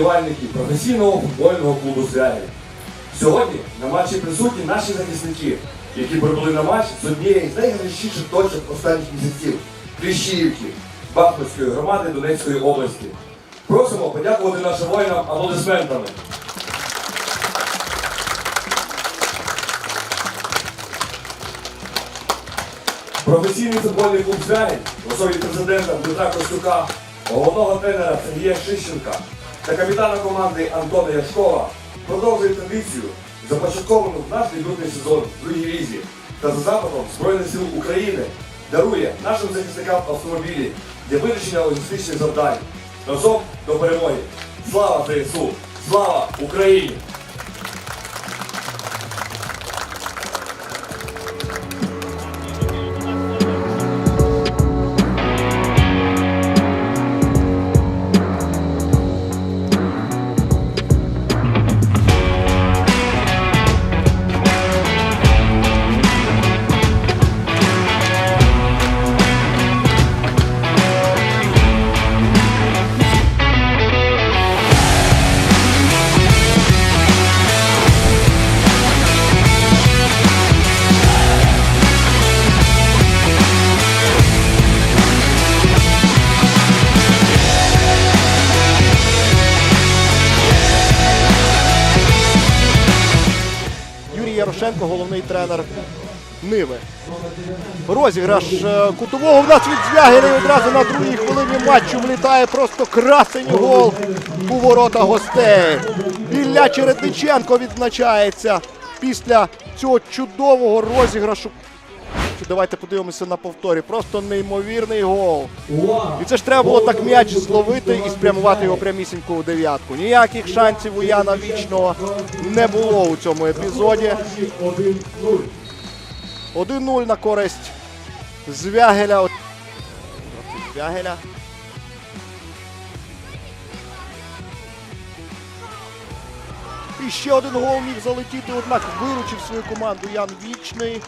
вболівальників професійного футбольного клубу Звягель. Сьогодні на матчі присутні наші захисники, які прибули на матч з однієї з найгарячіших точок останніх місяців Кліщіївки, Бахмутської громади Донецької області. Просимо подякувати нашим воїнам аплодисментами. Професійний футбольний клуб «Звягель» в особі президента Дмитра Костюка, головного тренера Сергія Шищенка та капітана команди Антона Яшкова продовжує традицію, започатковану в наш дебютний сезон в другій лізі та за запитом Збройних сил України дарує нашим захисникам автомобілі для вирішення логістичних завдань. Разом до перемоги! Слава ЗСУ! Слава Україні! Юрій головний тренер Ниви. Розіграш е, кутового в нас від Звягеля і одразу на другій хвилині матчу влітає просто красень гол у ворота гостей. Ілля Чередниченко відзначається після цього чудового розіграшу. Давайте подивимося на повторі. Просто неймовірний гол. І це ж треба було так м'яч зловити і спрямувати його прямісінько у дев'ятку. Ніяких шансів у Яна Вічного не було у цьому епізоді. 1-0 на користь Звягеля. Звягеля. І ще один гол міг залетіти, однак виручив свою команду Ян Вічний.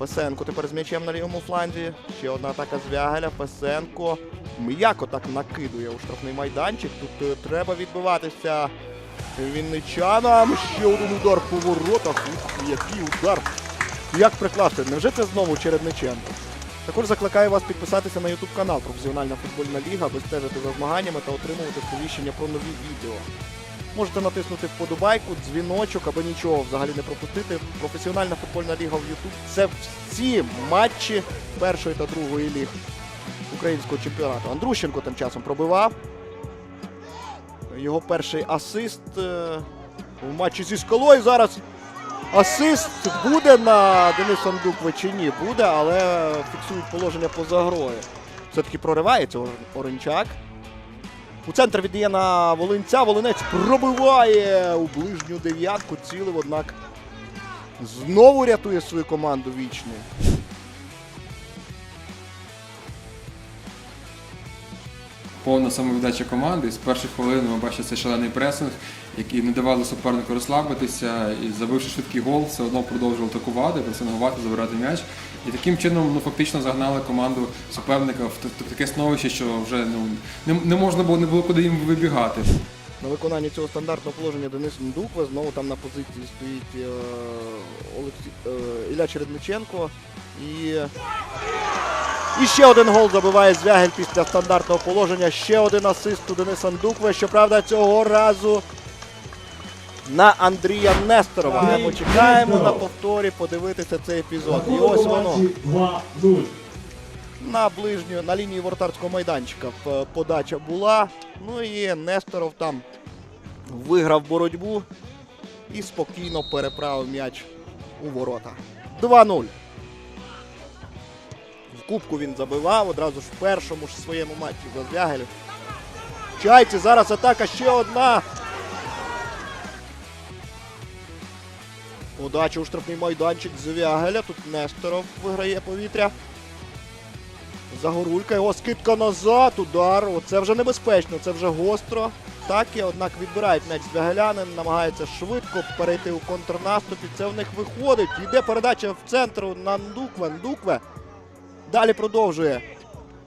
Фесенко тепер з м'ячем на лівому фланзі. Ще одна атака Звягеля. Фесенко м'яко так накидує у штрафний майданчик. Тут е, треба відбиватися вінничанам. Ще один удар по воротах. Ух, який удар. Як прикласти? Невже це знову Чередниченко? Також закликаю вас підписатися на YouTube канал Професіональна футбольна ліга, аби стежити за змаганнями та отримувати сповіщення про нові відео. Можете натиснути вподобайку, дзвіночок, аби нічого взагалі не пропустити. Професіональна футбольна ліга в YouTube – це всі матчі першої та другої ліг українського чемпіонату. Андрущенко тим часом пробивав. Його перший асист е, в матчі зі скалою. Зараз асист буде на Денисом Дукве чи ні? Буде, але фіксують положення поза грою. Все-таки проривається Оренчак. У центр віддає на Волинця. Волинець пробиває у ближню дев'ятку. Цілив, однак знову рятує свою команду вічну. Повна самовіддача команди. З перших хвилин ми бачили цей шалений пресинг, який не давали супернику розслабитися. І забивши швидкий гол, все одно продовжував атакувати, пресингувати, забирати м'яч. І таким чином ну, фактично загнали команду суперника в таке становище, що вже ну, не, не можна було, не було куди їм вибігати. На виконанні цього стандартного положення Денис Ндуква. Знову там на позиції стоїть е, Олексій, е, Ілля Чередниченко. І, і ще один гол забиває Звягель після стандартного положення. Ще один асист у Дениса Ндуква. Щоправда, цього разу на Андрія Несторова. Ми почекаємо на повторі подивитися цей епізод. І ось воно. На ближню, на лінії воротарського майданчика подача була. Ну і Несторов там виграв боротьбу і спокійно переправив м'яч у ворота. 2-0. Кубку він забивав одразу ж в першому ж своєму матчі за Звягелів. Чайці, зараз атака ще одна. Подача у штрафний майданчик Звягеля. Тут Несторов виграє повітря. Загорулька, його скидка назад, удар. Це вже небезпечно, це вже гостро. Так і, однак відбирають м'яч Звягелянин, намагається швидко перейти у контрнаступ. І це в них виходить. Йде передача в центр на Ндукве. Ндукве. Далі продовжує.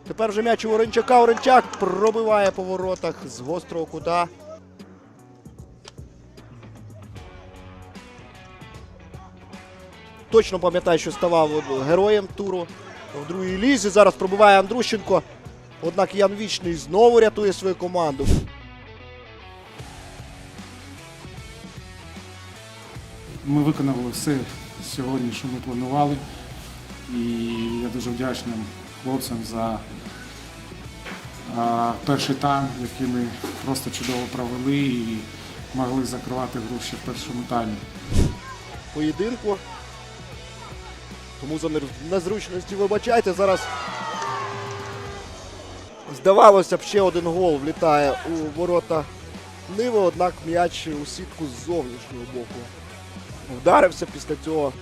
Тепер вже м'яч у Оренчака. Оренчак пробиває по воротах з гострого кута. Точно пам'ятаю, що ставав героєм туру в другій лізі. Зараз пробиває Андрущенко. Однак Ян Вічний знову рятує свою команду. Ми виконали все сьогодні, що ми планували. І я дуже вдячний хлопцям за перший тайм, який ми просто чудово провели і могли закривати гру ще в першому таймі. поєдинку. Тому за незручності вибачайте. Зараз здавалося б, ще один гол влітає у ворота Ниви, однак м'яч у сітку з зовнішнього боку. Вдарився після цього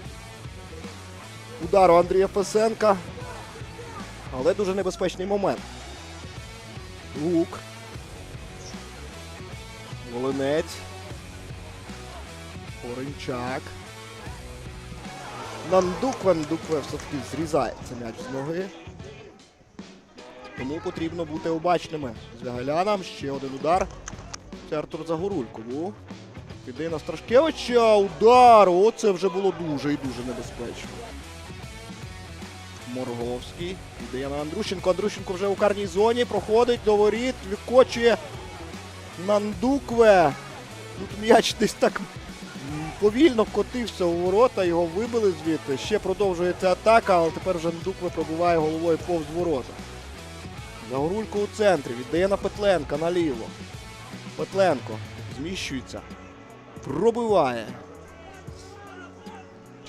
удару Андрія Фесенка. Але дуже небезпечний момент. Лук. Волинець. Оренчак. Нандукве, Нандукве все-таки зрізає цей м'яч з ноги. Тому потрібно бути обачними. З Вягаляном ще один удар. Це Артур Загорулько був. Піде на Страшкевича. Удар! Оце вже було дуже і дуже небезпечно. Морговський. Віддає на Андрущенко. Андрущенко вже у карній зоні. Проходить до воріт. Відкочує Нандукве. Тут м'яч десь так повільно котився у ворота, його вибили звідти. Ще продовжується атака, але тепер вже Ндукве пробиває головою повз ворота. Загорулько у центрі. Віддає на Петленка наліво. Петленко зміщується. Пробиває.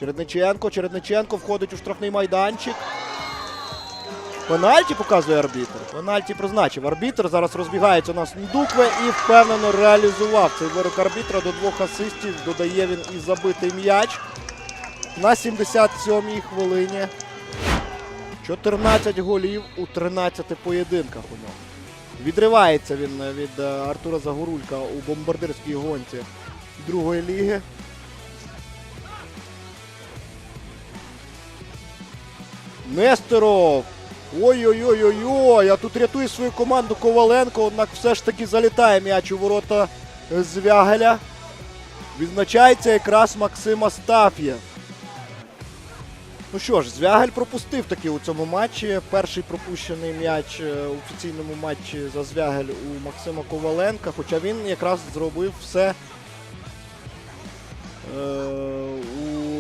Чередниченко. Чередниченко входить у штрафний майданчик. Пенальті показує арбітр. Пенальті призначив. Арбітр зараз розбігається у нас Ндукве і впевнено реалізував цей вирок арбітра. До двох асистів додає він і забитий м'яч. На 77-й хвилині. 14 голів у 13 поєдинках у нього. Відривається він від е, Артура Загорулька у бомбардирській гонці другої ліги. Нестеров. Ой-ой-ой-ой-ой. А тут рятує свою команду Коваленко, однак все ж таки залітає м'яч у ворота Звягеля. Відзначається якраз Максим Астаф'єв. Ну що ж, Звягель пропустив таки у цьому матчі. Перший пропущений м'яч е, у офіційному матчі за Звягель у Максима Коваленка, хоча він якраз зробив все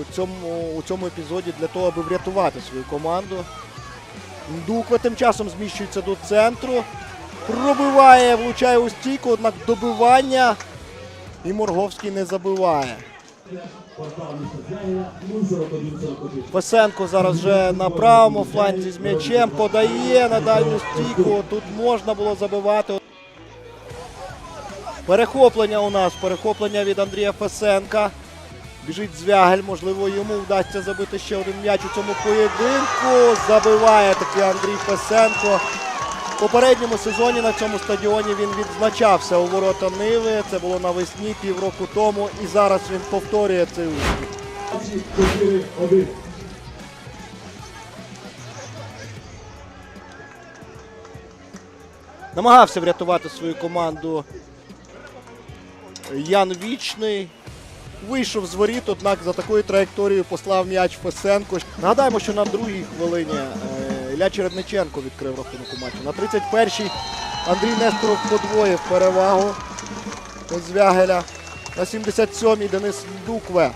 у, цьому, у цьому епізоді для того, аби врятувати свою команду. Ндукве тим часом зміщується до центру. Пробиває, влучає у стійку, однак добивання. І Морговський не забиває. Песенко зараз вже на правому фланзі з м'ячем подає на дальню стійку. Тут можна було забивати. Перехоплення у нас, перехоплення від Андрія Фесенка. Біжить Звягель, можливо, йому вдасться забити ще один м'яч у цьому поєдинку. Забиває таки Андрій Фесенко. В попередньому сезоні на цьому стадіоні він відзначався у ворота Ниви. Це було навесні півроку тому. І зараз він повторює цей успіх. Намагався врятувати свою команду Ян Вічний. Вийшов з воріт, однак за такою траєкторією послав м'яч Фесенко. Нагадаємо, що на другій хвилині е, Ілля Чередниченко відкрив рахунок у матчі. На 31-й Андрій Несторов подвоїв перевагу Звягеля. На 77-й Денис Дукве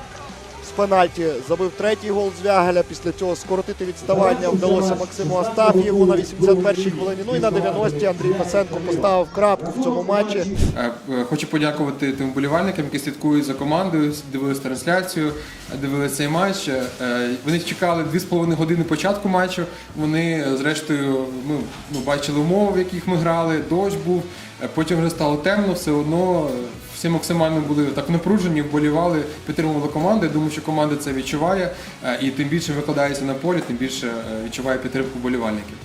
пенальті забив третій гол Звягеля. Після цього скоротити відставання вдалося Максиму Астаф'єву на 81-й хвилині. Ну і на 90-й Андрій Фесенко поставив крапку в цьому матчі. Е, е, Хочу подякувати тим вболівальникам, які слідкують за командою, дивились трансляцію, дивилися цей матч. Е, Вони чекали 2,5 години початку матчу. Вони, зрештою, ну, ну, бачили умови, в яких ми грали, дощ був. Потім вже стало темно, все одно всі максимально були так напружені, вболівали, підтримували команду. Я думаю, що команда це відчуває. е, І тим більше викладається на полі, тим більше е, відчуває підтримку вболівальників.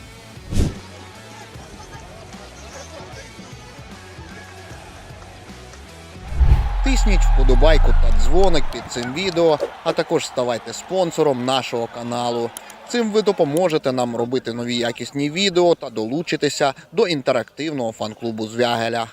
Тисніть вподобайку та дзвоник під цим відео, а також ставайте спонсором нашого каналу. Цим ви допоможете нам робити нові якісні відео та долучитися до інтерактивного фан-клубу Звягеля.